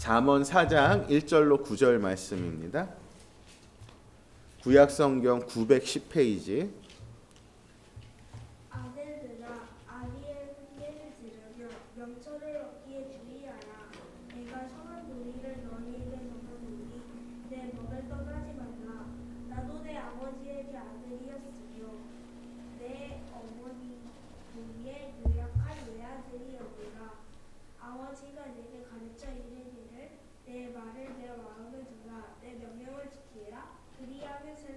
잠언 4장 1절로 9절 말씀입니다. 구약 성경 910페이지. 아들들아 아리의 훈계를 들으며 명철을 얻기에 주의하라 내가 성한 놀이를 너희에게 넘어주니 내 법을 떠나지 말라 나도 내 아버지에게 아들이었으며 내 어머니 보기에 유약한 외아들이었노라 아버지가 내게 가르쳐 이르기를 내 말을 내 마음에 두라 내 명령을 지키라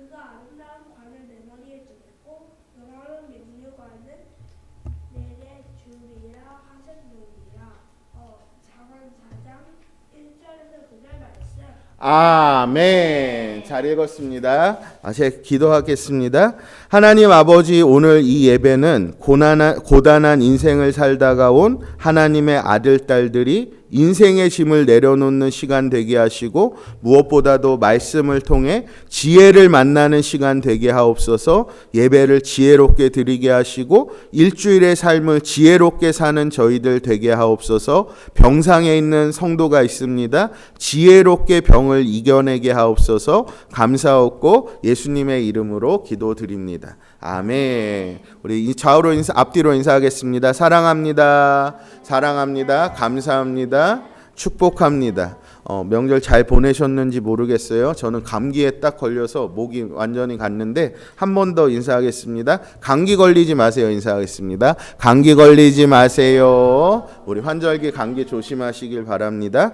그가 아름다운 관을 내 머리에 두었고 영화로운 면류관은 내게 주리라 하셨느니라 어, 장원 4장 1절에서 9절 말씀 아멘. 잘 읽었습니다. 아, 제 기도하겠습니다. 하나님 아버지 오늘 이 예배는 고난한, 고단한 인생을 살다가 온 하나님의 아들, 딸들이 인생의 짐을 내려놓는 시간 되게 하시고 무엇보다도 말씀을 통해 지혜를 만나는 시간 되게 하옵소서 예배를 지혜롭게 드리게 하시고 일주일의 삶을 지혜롭게 사는 저희들 되게 하옵소서 병상에 있는 성도가 있습니다. 지혜롭게 병을 이겨내게 하옵소서 감사하고 예수님의 이름으로 기도드립니다. 아멘. 우리 이 좌우로 인사, 앞뒤로 인사하겠습니다. 사랑합니다. 사랑합니다. 감사합니다. 축복합니다. 어, 명절 잘 보내셨는지 모르겠어요. 저는 감기에 딱 걸려서 목이 완전히 갔는데 한 번 더 인사하겠습니다. 감기 걸리지 마세요. 인사하겠습니다. 감기 걸리지 마세요. 우리 환절기 감기 조심하시길 바랍니다.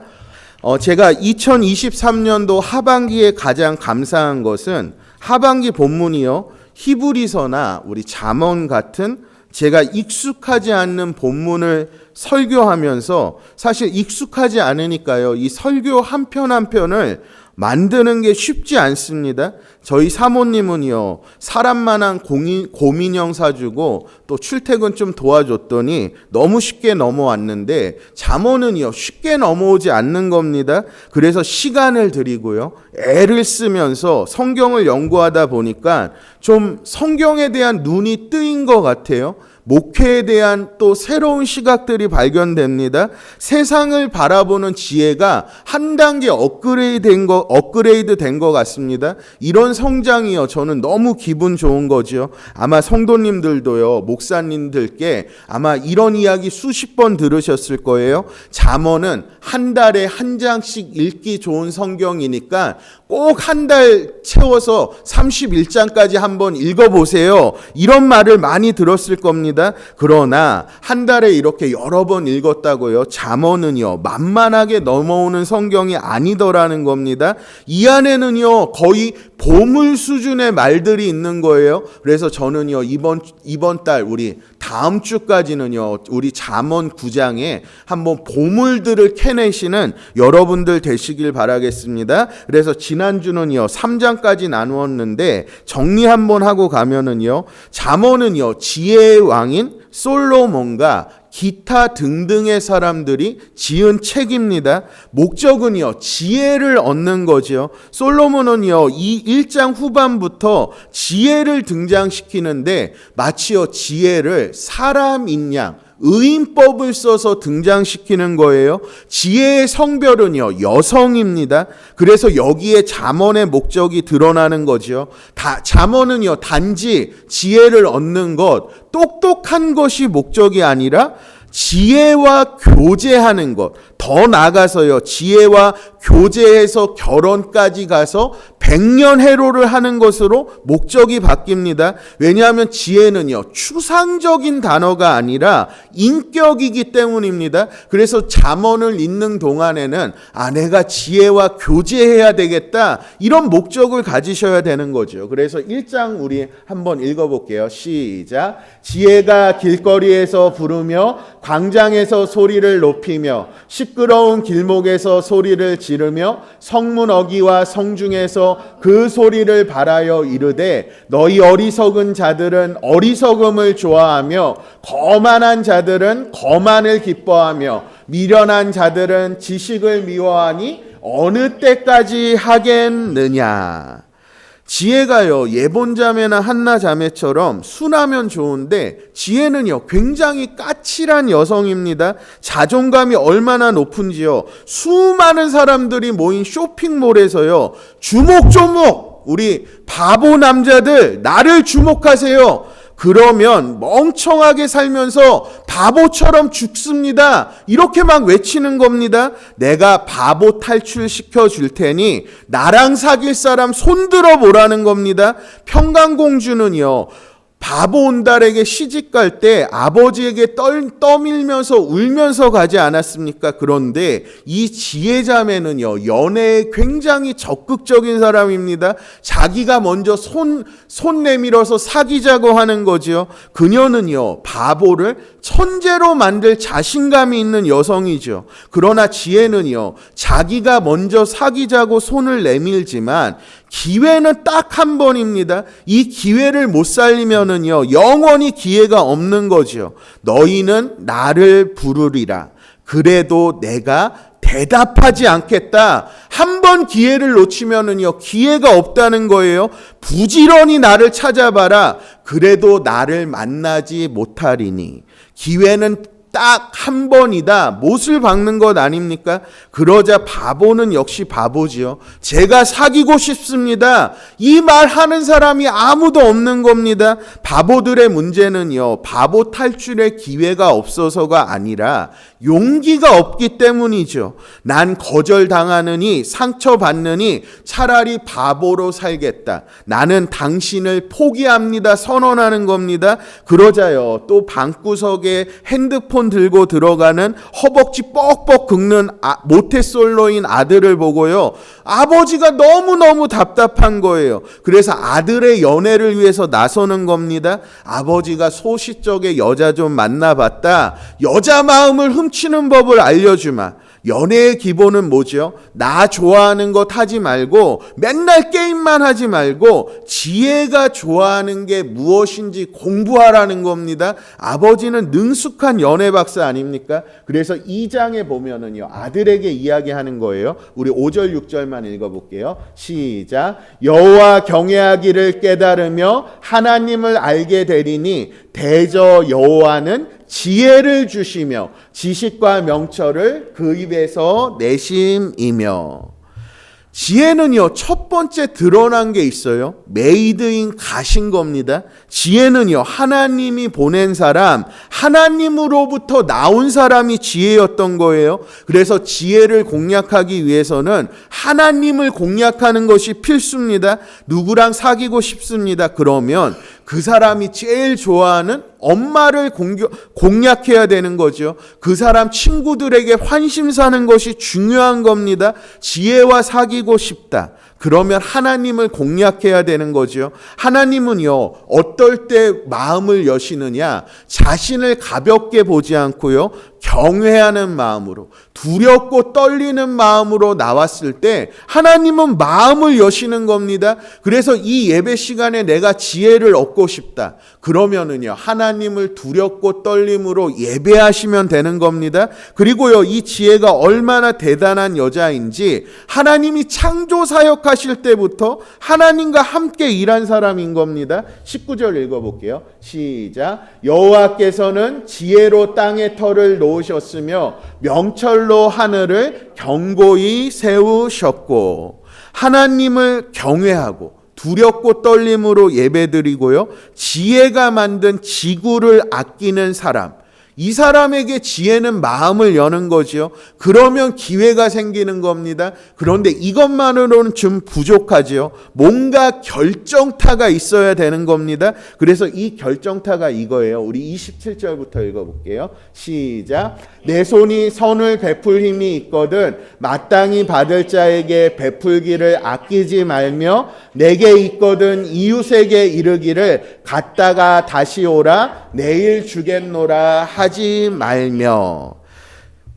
어, 제가 2023년도 하반기에 가장 감사한 것은 하반기 본문이요. 히브리서나 우리 잠언 같은 제가 익숙하지 않는 본문을 설교하면서 사실 익숙하지 않으니까요. 이 설교 한 편 한 편을 만드는 게 쉽지 않습니다. 저희 사모님은요, 사람만한 공인, 고민형 사주고 또 출퇴근 좀 도와줬더니 너무 쉽게 넘어왔는데 잠언은요, 쉽게 넘어오지 않는 겁니다. 그래서 시간을 들이고요, 애를 쓰면서 성경을 연구하다 보니까 좀 성경에 대한 눈이 뜨인 것 같아요. 목회에 대한 또 새로운 시각들이 발견됩니다. 세상을 바라보는 지혜가 한 단계 업그레이드 된 거, 업그레이드 된 것 같습니다. 이런 성장이요. 저는 너무 기분 좋은 거죠. 아마 성도님들도요. 목사님들께 아마 이런 이야기 수십 번 들으셨을 거예요. 잠언은 한 달에 한 장씩 읽기 좋은 성경이니까 꼭 한 달 채워서 31장까지 한번 읽어보세요. 이런 말을 많이 들었을 겁니다. 그러나 한 달에 이렇게 여러 번 읽었다고요. 잠언은요, 만만하게 넘어오는 성경이 아니더라는 겁니다. 이 안에는요, 거의 보물 수준의 말들이 있는 거예요. 그래서 저는요, 이번, 이번 달, 우리 다음 주까지는요, 우리 잠언 9장에 한번 보물들을 캐내시는 여러분들 되시길 바라겠습니다. 그래서 지난주는요, 3장까지 나누었는데, 정리 한번 하고 가면은요, 잠언은요, 지혜의 왕인 솔로몬과 기타 등등의 사람들이 지은 책입니다. 목적은요, 지혜를 얻는 거죠. 솔로몬은요, 이 1장 후반부터 지혜를 등장시키는데 마치요, 지혜를 사람인 양, 의인법을 써서 등장시키는 거예요. 지혜의 성별은요, 여성입니다. 그래서 여기에 잠언의 목적이 드러나는 거죠. 다, 잠언은요, 단지 지혜를 얻는 것, 똑똑한 것이 목적이 아니라 지혜와 교제하는 것, 더 나아가서요, 지혜와 교제해서 결혼까지 가서 백년 해로를 하는 것으로 목적이 바뀝니다. 왜냐하면 지혜는요, 추상적인 단어가 아니라 인격이기 때문입니다. 그래서 잠언을 읽는 동안에는 아, 내가 지혜와 교제해야 되겠다. 이런 목적을 가지셔야 되는 거죠. 그래서 1장 우리 한번 읽어볼게요. 시작. 지혜가 길거리에서 부르며 광장에서 소리를 높이며 시끄러운 길목에서 소리를 지르며 성문 어기와 성중에서 그 소리를 바라여 이르되 너희 어리석은 자들은 어리석음을 좋아하며 거만한 자들은 거만을 기뻐하며 미련한 자들은 지식을 미워하니 어느 때까지 하겠느냐 지혜가요 예본자매나 한나자매처럼 순하면 좋은데 지혜는요 굉장히 까칠한 여성입니다. 자존감이 얼마나 높은지요. 수많은 사람들이 모인 쇼핑몰에서요 주목주목 우리 바보 남자들 나를 주목하세요 그러면 멍청하게 살면서 바보처럼 죽습니다. 이렇게 막 외치는 겁니다. 내가 바보 탈출시켜 줄 테니 나랑 사귈 사람 손들어 보라는 겁니다. 평강공주는요. 바보 온달에게 시집 갈 때 아버지에게 떨, 떠밀면서 울면서 가지 않았습니까? 그런데 이 지혜자매는요, 연애에 굉장히 적극적인 사람입니다. 자기가 먼저 손, 손 내밀어서 사귀자고 하는 거지요. 그녀는요, 바보를 천재로 만들 자신감이 있는 여성이죠. 그러나 지혜는요, 자기가 먼저 사귀자고 손을 내밀지만 기회는 딱 한 번입니다. 이 기회를 못 살리면은요, 영원히 기회가 없는 거지요. 너희는 나를 부르리라. 그래도 내가 대답하지 않겠다. 한 번 기회를 놓치면은요, 기회가 없다는 거예요. 부지런히 나를 찾아봐라. 그래도 나를 만나지 못하리니. 기회는 딱 한 번이다. 못을 박는 것 아닙니까? 그러자 바보는 역시 바보지요. 제가 사귀고 싶습니다. 이 말 하는 사람이 아무도 없는 겁니다. 바보들의 문제는요. 바보 탈출의 기회가 없어서가 아니라 용기가 없기 때문이죠. 난 거절당하느니 상처받느니 차라리 바보로 살겠다. 나는 당신을 포기합니다. 선언하는 겁니다. 그러자요. 또 방구석에 핸드폰 들고 들어가는 허벅지 뻑뻑 긁는 아, 모태솔로인 아들을 보고요. 아버지가 너무너무 답답한 거예요. 그래서 아들의 연애를 위해서 나서는 겁니다. 아버지가 소시적에 여자 좀 만나봤다. 여자 마음을 훔치는 법을 알려주마. 연애의 기본은 뭐죠? 나 좋아하는 것 하지 말고 맨날 게임만 하지 말고 지혜가 좋아하는 게 무엇인지 공부하라는 겁니다. 아버지는 능숙한 연애 박사 아닙니까? 그래서 2장에 보면은요. 아들에게 이야기하는 거예요. 우리 5절 6절만 읽어 볼게요. 시작. 여호와 경외하기를 깨달으며 하나님을 알게 되리니 대저 여호와는 지혜를 주시며 지식과 명철을 그 입에서 내심이며 지혜는요, 첫 번째 드러난 게 있어요. 메이드인 가신 겁니다. 지혜는요, 하나님이 보낸 사람, 하나님으로부터 나온 사람이 지혜였던 거예요. 그래서 지혜를 공략하기 위해서는 하나님을 공략하는 것이 필수입니다. 누구랑 사귀고 싶습니다. 그러면 그 사람이 제일 좋아하는 엄마를 공격, 공략해야 되는 거죠. 그 사람 친구들에게 환심 사는 것이 중요한 겁니다. 지혜와 사귀고 싶다. 그러면 하나님을 공략해야 되는 거죠. 하나님은요, 어떨 때 마음을 여시느냐? 자신을 가볍게 보지 않고요, 경외하는 마음으로, 두렵고 떨리는 마음으로 나왔을 때, 하나님은 마음을 여시는 겁니다. 그래서 이 예배 시간에 내가 지혜를 얻고 싶다. 그러면은요, 하나님을 두렵고 떨림으로 예배하시면 되는 겁니다. 그리고요, 이 지혜가 얼마나 대단한 여자인지, 하나님이 창조 사역 하실 때부터 하나님과 함께 일한 사람인 겁니다. 19절 읽어볼게요. 시작. 여호와께서는 지혜로 땅의 털을 놓으셨으며 명철로 하늘을 경고히 세우셨고 하나님을 경외하고 두렵고 떨림으로 예배드리고요. 지혜가 만든 지구를 아끼는 사람. 이 사람에게 지혜는 마음을 여는 거지요. 그러면 기회가 생기는 겁니다. 그런데 이것만으로는 좀 부족하지요. 뭔가 결정타가 있어야 되는 겁니다. 그래서 이 결정타가 이거예요. 우리 27절부터 읽어볼게요. 시작. 내 손이 선을 베풀 힘이 있거든 마땅히 받을 자에게 베풀기를 아끼지 말며 내게 있거든 이웃에게 이르기를 갔다가 다시 오라 내일 주겠노라 하지 말며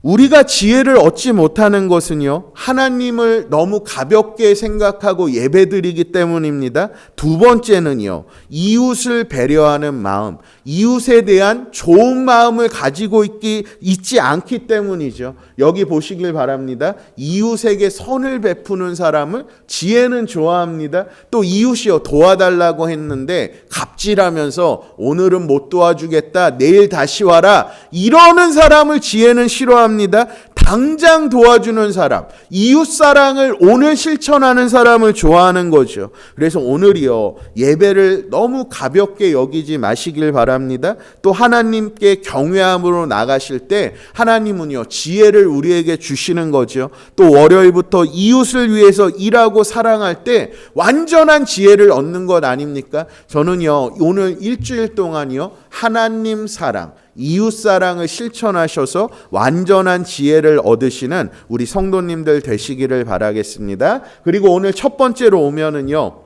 우리가 지혜를 얻지 못하는 것은요, 하나님을 너무 가볍게 생각하고 예배드리기 때문입니다. 두 번째는요, 이웃을 배려하는 마음, 이웃에 대한 좋은 마음을 가지고 있기, 있지 않기 때문이죠. 여기 보시길 바랍니다. 이웃에게 선을 베푸는 사람을 지혜는 좋아합니다. 또 이웃이요, 도와달라고 했는데, 갑질하면서 오늘은 못 도와주겠다, 내일 다시 와라, 이러는 사람을 지혜는 싫어합니다. 당장 도와주는 사람, 이웃 사랑을 오늘 실천하는 사람을 좋아하는 거죠. 그래서 오늘이요, 예배를 너무 가볍게 여기지 마시길 바랍니다. 또 하나님께 경외함으로 나가실 때 하나님은요, 지혜를 우리에게 주시는 거죠. 또 월요일부터 이웃을 위해서 일하고 사랑할 때 완전한 지혜를 얻는 것 아닙니까? 저는요, 오늘 일주일 동안요, 하나님 사랑, 이웃 사랑을 실천하셔서 완전한 지혜를 얻으시는 우리 성도님들 되시기를 바라겠습니다. 그리고 오늘 첫 번째로 오면은요.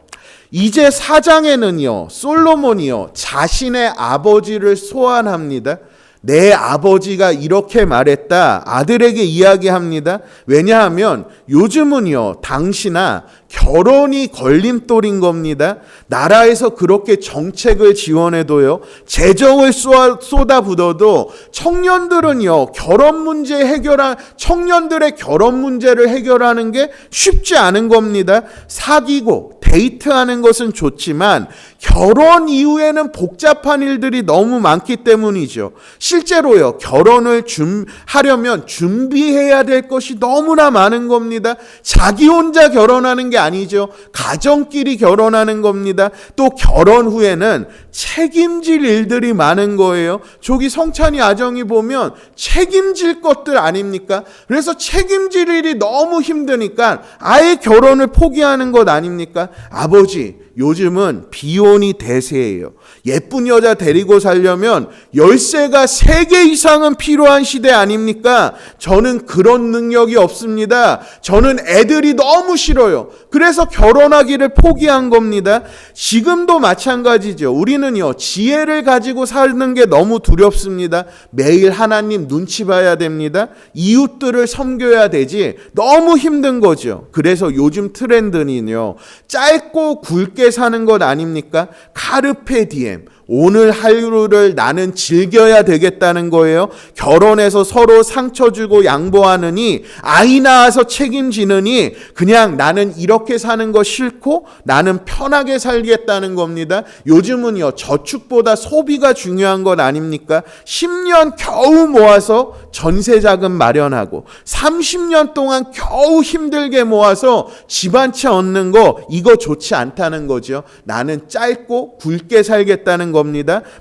이제 사장에는요. 솔로몬이요. 자신의 아버지를 소환합니다. 내 아버지가 이렇게 말했다. 아들에게 이야기합니다. 왜냐하면 요즘은요, 당시나 결혼이 걸림돌인 겁니다. 나라에서 그렇게 정책을 지원해도요, 재정을 쏟아, 쏟아붓어도 청년들은요, 결혼 문제 해결한, 청년들의 결혼 문제를 해결하는 게 쉽지 않은 겁니다. 사귀고, 데이트하는 것은 좋지만, 결혼 이후에는 복잡한 일들이 너무 많기 때문이죠. 실제로요, 결혼을 준, 하려면 준비해야 될 것이 너무나 많은 겁니다. 자기 혼자 결혼하는 게 아니죠. 가정끼리 결혼하는 겁니다. 또 결혼 후에는 책임질 일들이 많은 거예요. 저기 성찬이 아정이 보면 책임질 것들 아닙니까? 그래서 책임질 일이 너무 힘드니까 아예 결혼을 포기하는 것 아닙니까? 아버지, 요즘은 비혼이 대세예요. 예쁜 여자 데리고 살려면 열쇠가 세개 이상은 필요한 시대 아닙니까? 저는 그런 능력이 없습니다. 저는 애들이 너무 싫어요. 그래서 결혼하기를 포기한 겁니다. 지금도 마찬가지죠. 우리는요, 지혜를 가지고 사는 게 너무 두렵습니다. 매일 하나님 눈치 봐야 됩니다. 이웃들을 섬겨야 되지. 너무 힘든 거죠. 그래서 요즘 트렌드는요, 짧고 굵게 사는 것 아닙니까? 카르페 디엠. 오늘 하루를 나는 즐겨야 되겠다는 거예요. 결혼해서 서로 상처 주고 양보하느니 아이 낳아서 책임지느니 그냥 나는 이렇게 사는 거 싫고 나는 편하게 살겠다는 겁니다. 요즘은요 저축보다 소비가 중요한 것 아닙니까? 10년 겨우 모아서 전세 자금 마련하고 30년 동안 겨우 힘들게 모아서 집 한 채 얻는 거 이거 좋지 않다는 거죠. 나는 짧고 굵게 살겠다는 겁니다.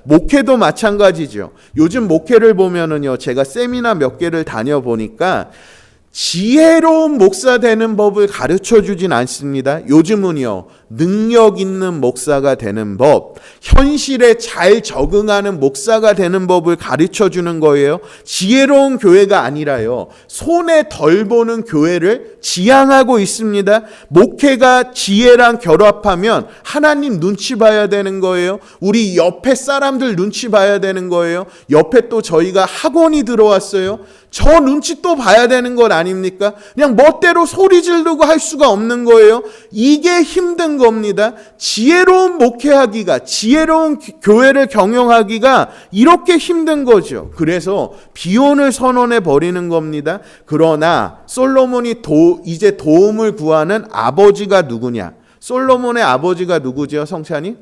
목회도 마찬가지죠. 요즘 목회를 보면은요, 제가 세미나 몇 개를 다녀 보니까 지혜로운 목사 되는 법을 가르쳐 주진 않습니다. 요즘은요, 능력 있는 목사가 되는 법, 현실에 잘 적응하는 목사가 되는 법을 가르쳐 주는 거예요. 지혜로운 교회가 아니라요, 손에 덜 보는 교회를 지향하고 있습니다. 목회가 지혜랑 결합하면 하나님 눈치 봐야 되는 거예요. 우리 옆에 사람들 눈치 봐야 되는 거예요. 옆에 또 저희가 학원이 들어왔어요. 저 눈치 또 봐야 되는 것 아닙니까? 그냥 멋대로 소리 지르고 할 수가 없는 거예요. 이게 힘든 겁니다. 지혜로운 목회하기가, 지혜로운 기- 교회를 경영하기가 이렇게 힘든 거죠. 그래서 비혼을 선언해 버리는 겁니다. 그러나 솔로몬이 도, 이제 도움을 구하는 아버지가 누구냐? 솔로몬의 아버지가 누구죠, 성찬이?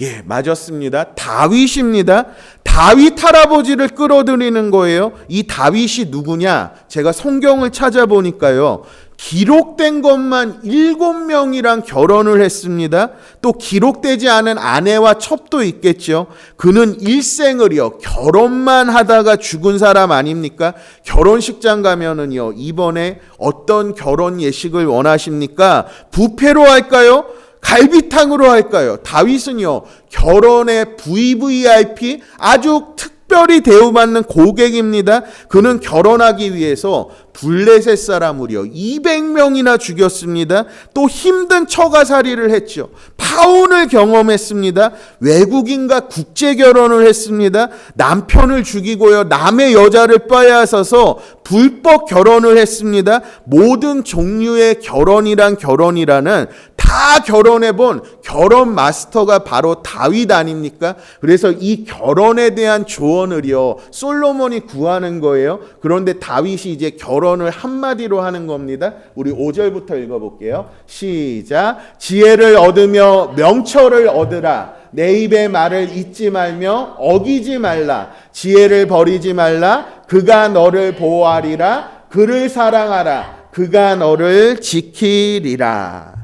예, 맞았습니다. 다윗입니다. 다윗 할아버지를 끌어들이는 거예요. 이 다윗이 누구냐? 제가 성경을 찾아보니까요. 기록된 것만 일곱 명이랑 결혼을 했습니다. 또 기록되지 않은 아내와 첩도 있겠죠. 그는 일생을요, 결혼만 하다가 죽은 사람 아닙니까? 결혼식장 가면은요, 이번에 어떤 결혼 예식을 원하십니까? 부패로 할까요? 갈비탕으로 할까요? 다윗은요, 결혼의 VVIP 아주 특별히 대우받는 고객입니다. 그는 결혼하기 위해서 블레셋 사람 무려 200명이나 죽였습니다. 또 힘든 처가살이를 했죠. 파혼을 경험했습니다. 외국인과 국제 결혼을 했습니다. 남편을 죽이고요. 남의 여자를 빼앗아서 불법 결혼을 했습니다. 모든 종류의 결혼이란 결혼이라는 다 결혼해 본 결혼 마스터가 바로 다윗 아닙니까? 그래서 이 결혼에 대한 조언을요. 솔로몬이 구하는 거예요. 그런데 다윗이 이제 결혼을 한마디로 하는 겁니다. 우리 5절부터 읽어 볼게요. 시작. 지혜를 얻으며 명철을 얻으라. 내 입의 말을 잊지 말며 어기지 말라. 지혜를 버리지 말라. 그가 너를 보호하리라. 그를 사랑하라. 그가 너를 지키리라.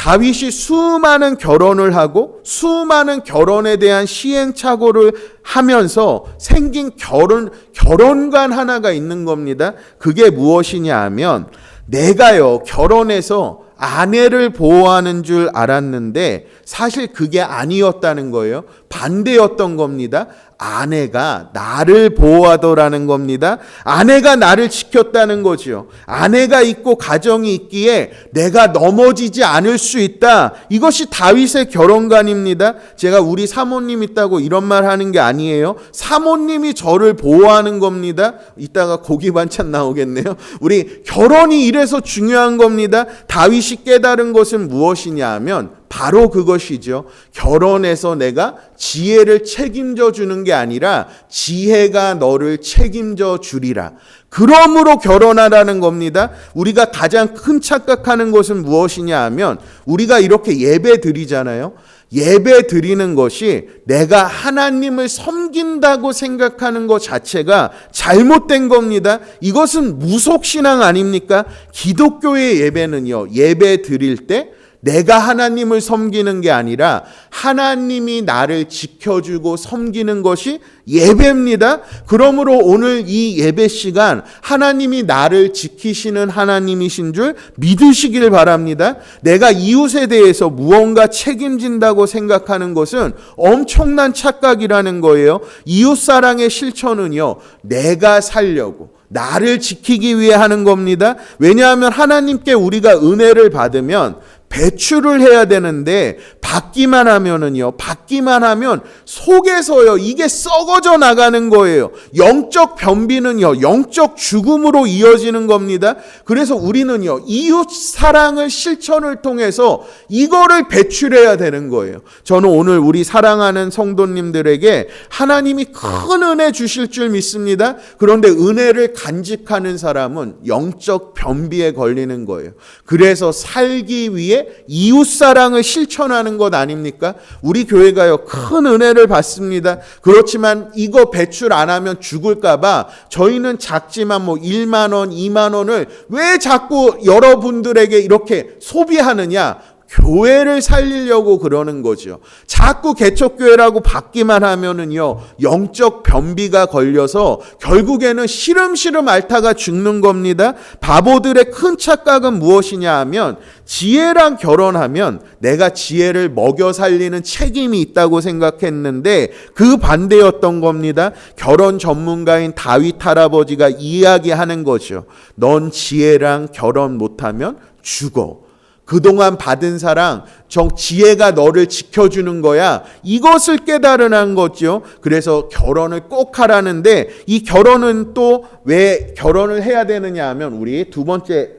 다윗이 수많은 결혼을 하고 수많은 결혼에 대한 시행착오를 하면서 생긴 결혼 결혼관 하나가 있는 겁니다. 그게 무엇이냐 하면 내가요 결혼해서 아내를 보호하는 줄 알았는데 사실 그게 아니었다는 거예요. 반대였던 겁니다. 아내가 나를 보호하더라는 겁니다. 아내가 나를 지켰다는 거죠. 아내가 있고 가정이 있기에 내가 넘어지지 않을 수 있다. 이것이 다윗의 결혼관입니다. 제가 우리 사모님 있다고 이런 말 하는 게 아니에요. 사모님이 저를 보호하는 겁니다. 이따가 고기 반찬 나오겠네요. 우리 결혼이 이래서 중요한 겁니다. 다윗이 깨달은 것은 무엇이냐 하면 바로 그것이죠. 결혼해서 내가 지혜를 책임져 주는 게 아니라 지혜가 너를 책임져 주리라. 그러므로 결혼하라는 겁니다. 우리가 가장 큰 착각하는 것은 무엇이냐 하면 우리가 이렇게 예배 드리잖아요. 예배 드리는 것이 내가 하나님을 섬긴다고 생각하는 것 자체가 잘못된 겁니다. 이것은 무속신앙 아닙니까? 기독교의 예배는요, 예배 드릴 때 내가 하나님을 섬기는 게 아니라 하나님이 나를 지켜주고 섬기는 것이 예배입니다. 그러므로 오늘 이 예배 시간 하나님이 나를 지키시는 하나님이신 줄 믿으시길 바랍니다. 내가 이웃에 대해서 무언가 책임진다고 생각하는 것은 엄청난 착각이라는 거예요. 이웃 사랑의 실천은요, 내가 살려고. 나를 지키기 위해 하는 겁니다. 왜냐하면 하나님께 우리가 은혜를 받으면 배출을 해야 되는데 받기만 하면은요. 받기만 하면 속에서요. 이게 썩어져 나가는 거예요. 영적 변비는요. 영적 죽음으로 이어지는 겁니다. 그래서 우리는요. 이웃 사랑을 실천을 통해서 이거를 배출해야 되는 거예요. 저는 오늘 우리 사랑하는 성도님들에게 하나님이 큰 은혜 주실 줄 믿습니다. 그런데 은혜를 간직하는 사람은 영적 변비에 걸리는 거예요. 그래서 살기 위해 이웃 사랑을 실천하는 것 아닙니까? 우리 교회가요 큰 은혜를 받습니다. 그렇지만 이거 배출 안 하면 죽을까봐 저희는 작지만 뭐 1만 원, 2만 원을 왜 자꾸 여러분들에게 이렇게 소비하느냐? 교회를 살리려고 그러는 거죠. 자꾸 개척교회라고 받기만 하면은요, 영적 변비가 걸려서 결국에는 시름시름 앓다가 죽는 겁니다. 바보들의 큰 착각은 무엇이냐 하면, 지혜랑 결혼하면 내가 지혜를 먹여 살리는 책임이 있다고 생각했는데, 그 반대였던 겁니다. 결혼 전문가인 다윗 할아버지가 이야기하는 거죠. 넌 지혜랑 결혼 못하면 죽어. 그동안 받은 사랑, 정 지혜가 너를 지켜주는 거야. 이것을 깨달으는 거죠. 그래서 결혼을 꼭 하라는데 이 결혼은 또 왜 결혼을 해야 되느냐 하면 우리 두 번째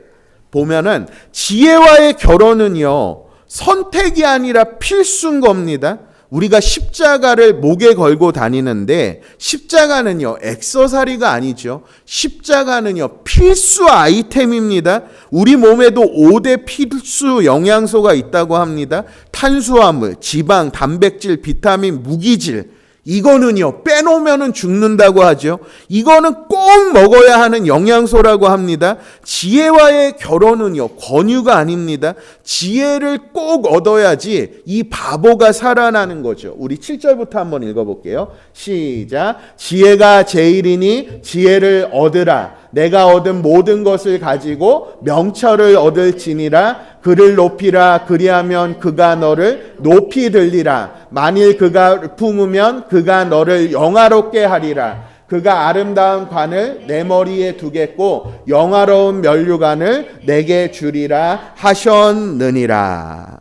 보면은 지혜와의 결혼은요. 선택이 아니라 필수인 겁니다. 우리가 십자가를 목에 걸고 다니는데 십자가는요 액서사리가 아니죠. 십자가는요 필수 아이템입니다. 우리 몸에도 5대 필수 영양소가 있다고 합니다. 탄수화물, 지방, 단백질, 비타민, 무기질. 이거는요, 빼놓으면 죽는다고 하죠. 이거는 꼭 먹어야 하는 영양소라고 합니다. 지혜와의 결혼은요, 권유가 아닙니다. 지혜를 꼭 얻어야지 이 바보가 살아나는 거죠. 우리 7절부터 한번 읽어볼게요. 시작. 지혜가 제일이니 지혜를 얻으라. 내가 얻은 모든 것을 가지고 명철을 얻을지니라 그를 높이라 그리하면 그가 너를 높이 들리라 만일 그가 품으면 그가 너를 영화롭게 하리라 그가 아름다운 관을 내 머리에 두겠고 영화로운 면류관을 내게 주리라 하셨느니라.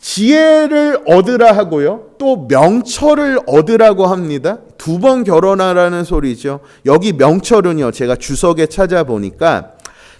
지혜를 얻으라 하고요. 또 명철을 얻으라고 합니다. 두 번 결혼하라는 소리죠. 여기 명철은요. 제가 주석에 찾아보니까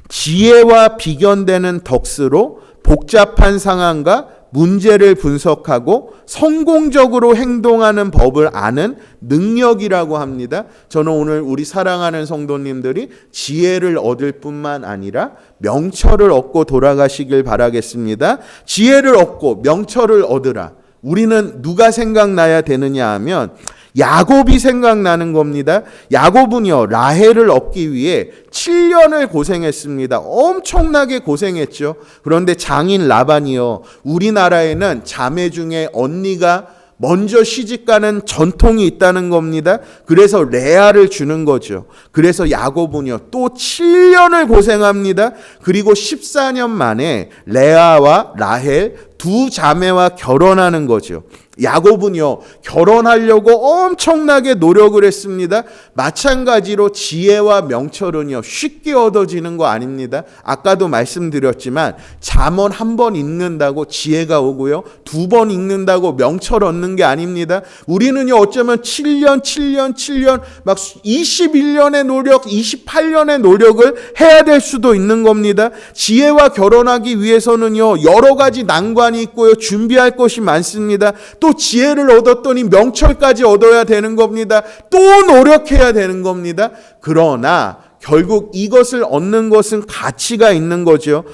지혜와 비견되는 덕스로 복잡한 상황과 문제를 분석하고 성공적으로 행동하는 법을 아는 능력이라고 합니다. 저는 오늘 우리 사랑하는 성도님들이 지혜를 얻을 뿐만 아니라 명철을 얻고 돌아가시길 바라겠습니다. 지혜를 얻고 명철을 얻으라. 우리는 누가 생각나야 되느냐 하면 야곱이 생각나는 겁니다. 야곱은요, 라헬을 얻기 위해 7년을 고생했습니다. 엄청나게 고생했죠. 그런데 장인 라반이요, 우리나라에는 자매 중에 언니가 먼저 시집가는 전통이 있다는 겁니다. 그래서 레아를 주는 거죠. 그래서 야곱은요, 또 7년을 고생합니다. 그리고 14년 만에 레아와 라헬 두 자매와 결혼하는 거죠. 야곱은요, 결혼하려고 엄청나게 노력을 했습니다. 마찬가지로 지혜와 명철은요, 쉽게 얻어지는 거 아닙니다. 아까도 말씀드렸지만, 잠언 한 번 읽는다고 지혜가 오고요, 두 번 읽는다고 명철 얻는 게 아닙니다. 우리는요, 어쩌면 7년, 7년, 7년, 막 21년의 노력, 28년의 노력을 해야 될 수도 있는 겁니다. 지혜와 결혼하기 위해서는요, 여러 가지 난관 이 있고요, 준비할 것이 많습니다. 또 지혜를 얻었더니 명철까지 얻어야 되는 겁니다. 또 노력해야 되는 겁니다. 그러나 결국 이것을 얻는 것은 가치가 있는 거죠.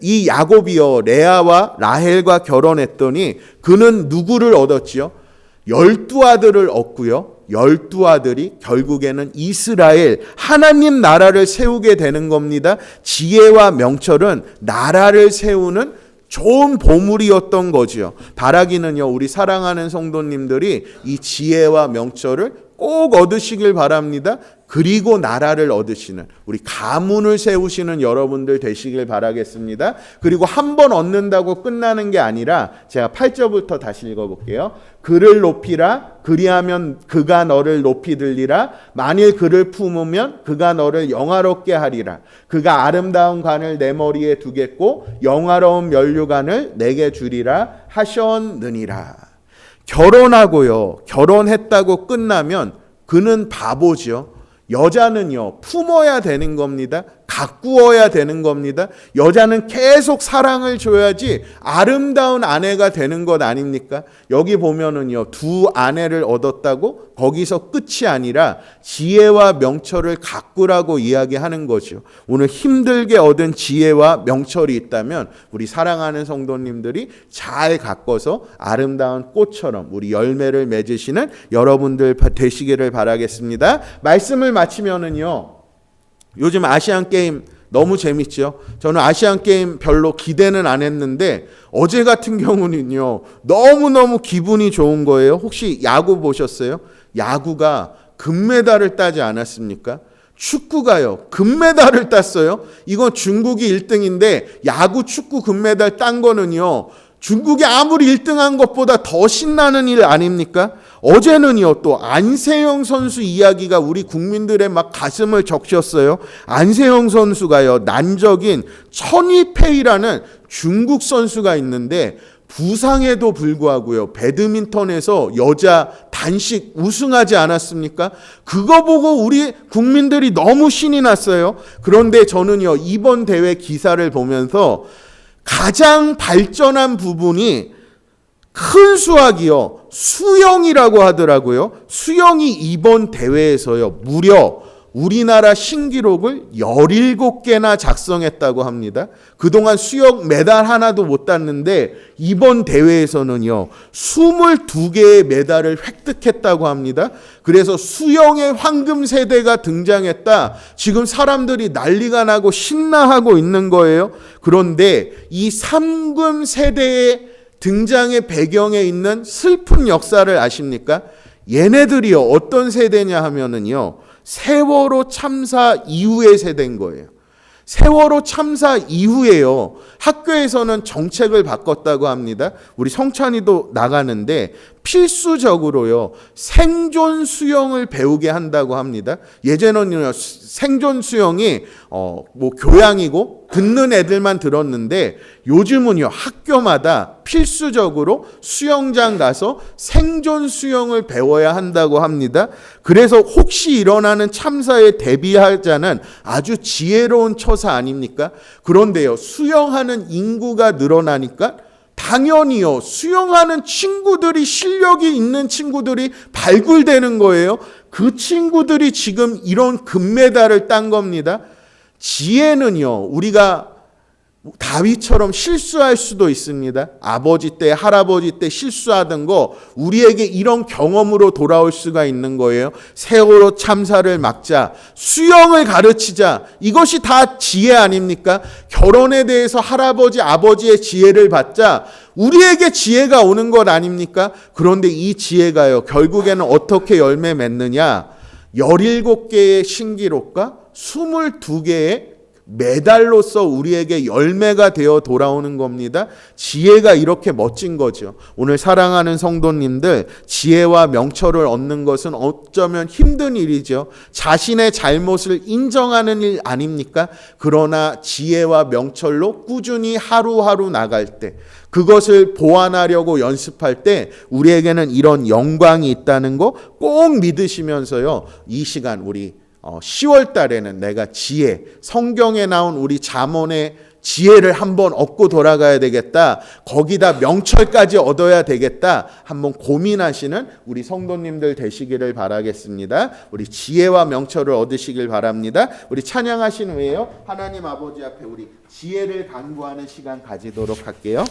이 야곱이요 레아와 라헬과 결혼했더니 그는 누구를 얻었지요? 열두 아들을 얻고요. 열두 아들이 결국에는 이스라엘 하나님 나라를 세우게 되는 겁니다. 지혜와 명철은 나라를 세우는 좋은 보물이었던 거지요. 바라기는요, 우리 사랑하는 성도님들이 이 지혜와 명철을 꼭 얻으시길 바랍니다. 그리고 나라를 얻으시는 우리 가문을 세우시는 여러분들 되시길 바라겠습니다. 그리고 한 번 얻는다고 끝나는 게 아니라 제가 8절부터 다시 읽어 볼게요. 그를 높이라 그리하면 그가 너를 높이 들리라. 만일 그를 품으면 그가 너를 영화롭게 하리라. 그가 아름다운 관을 내 머리에 두겠고 영화로운 면류관을 내게 주리라 하셨느니라. 결혼하고요. 결혼했다고 끝나면 그는 바보지요 여자는요, 품어야 되는 겁니다. 가꾸어야 되는 겁니다. 여자는 계속 사랑을 줘야지 아름다운 아내가 되는 것 아닙니까? 여기 보면은요, 두 아내를 얻었다고 거기서 끝이 아니라 지혜와 명철을 가꾸라고 이야기하는 거죠. 오늘 힘들게 얻은 지혜와 명철이 있다면 우리 사랑하는 성도님들이 잘 가꿔서 아름다운 꽃처럼 우리 열매를 맺으시는 여러분들 되시기를 바라겠습니다. 말씀을 마치면은요. 요즘 아시안 게임 너무 재밌죠. 저는 아시안 게임 별로 기대는 안 했는데 어제 같은 경우는요. 너무너무 기분이 좋은 거예요. 혹시 야구 보셨어요? 야구가 금메달을 따지 않았습니까? 축구가요. 금메달을 땄어요. 이건 중국이 1등인데 야구 축구 금메달 딴 거는요. 중국이 아무리 1등한 것보다 더 신나는 일 아닙니까? 어제는요, 또 안세영 선수 이야기가 우리 국민들의 막 가슴을 적셨어요. 안세영 선수가요, 난적인 천위페이라는 중국 선수가 있는데, 부상에도 불구하고요, 배드민턴에서 여자 단식 우승하지 않았습니까? 그거 보고 우리 국민들이 너무 신이 났어요. 그런데 저는요, 이번 대회 기사를 보면서 가장 발전한 부분이 큰 수학이요. 수영이라고 하더라고요. 수영이 이번 대회에서요. 무려 우리나라 신기록을 17개나 작성했다고 합니다. 그동안 수영 메달 하나도 못 땄는데 이번 대회에서는요. 22개의 메달을 획득했다고 합니다. 그래서 수영의 황금 세대가 등장했다. 지금 사람들이 난리가 나고 신나하고 있는 거예요. 그런데 이 삼금 세대의 등장의 배경에 있는 슬픈 역사를 아십니까? 얘네들이요. 어떤 세대냐 하면은요. 세월호 참사 이후의 세대인 거예요. 세월호 참사 이후에요. 학교에서는 정책을 바꿨다고 합니다. 우리 성찬이도 나가는데 필수적으로요. 생존 수영을 배우게 한다고 합니다. 예전에는요. 수- 생존 수영이 어 뭐 교양이고 듣는 애들만 들었는데 요즘은요. 학교마다 필수적으로 수영장 가서 생존 수영을 배워야 한다고 합니다. 그래서 혹시 일어나는 참사에 대비하자는 아주 지혜로운 처사 아닙니까? 그런데요. 수영하는 인구가 늘어나니까 당연히요. 수영하는 친구들이 실력이 있는 친구들이 발굴되는 거예요. 그 친구들이 지금 이런 금메달을 딴 겁니다. 지혜는요. 우리가 다윗처럼 실수할 수도 있습니다. 아버지 때, 할아버지 때 실수하던 거 우리에게 이런 경험으로 돌아올 수가 있는 거예요. 세월호 참사를 막자, 수영을 가르치자. 이것이 다 지혜 아닙니까? 결혼에 대해서 할아버지, 아버지의 지혜를 받자. 우리에게 지혜가 오는 것 아닙니까? 그런데 이 지혜가요. 결국에는 어떻게 열매 맺느냐? 17개의 신기록과 22개의 메달로서 우리에게 열매가 되어 돌아오는 겁니다. 지혜가 이렇게 멋진 거죠. 오늘 사랑하는 성도님들, 지혜와 명철을 얻는 것은 어쩌면 힘든 일이죠. 자신의 잘못을 인정하는 일 아닙니까? 그러나 지혜와 명철로 꾸준히 하루하루 나갈 때, 그것을 보완하려고 연습할 때 우리에게는 이런 영광이 있다는 거 꼭 믿으시면서요. 이 시간 우리 어, 10월 달에는 내가 지혜, 성경에 나온 우리 잠언의 지혜를 한번 얻고 돌아가야 되겠다. 거기다 명철까지 얻어야 되겠다. 한번 고민하시는 우리 성도님들 되시기를 바라겠습니다. 우리 지혜와 명철을 얻으시길 바랍니다. 우리 찬양하신 후에요. 하나님 아버지 앞에 우리 지혜를 간구하는 시간 가지도록 할게요.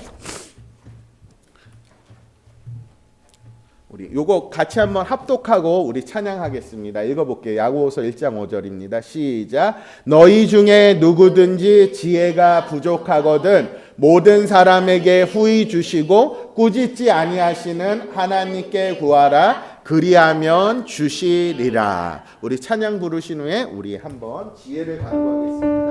우리 요거 같이 한번 합독하고 우리 찬양하겠습니다. 읽어볼게요. 야고보서 1장 5절입니다. 시작. 너희 중에 누구든지 지혜가 부족하거든 모든 사람에게 후히 주시고 꾸짖지 아니하시는 하나님께 구하라. 그리하면 주시리라. 우리 찬양 부르신 후에 우리 한번 지혜를 간구하겠습니다.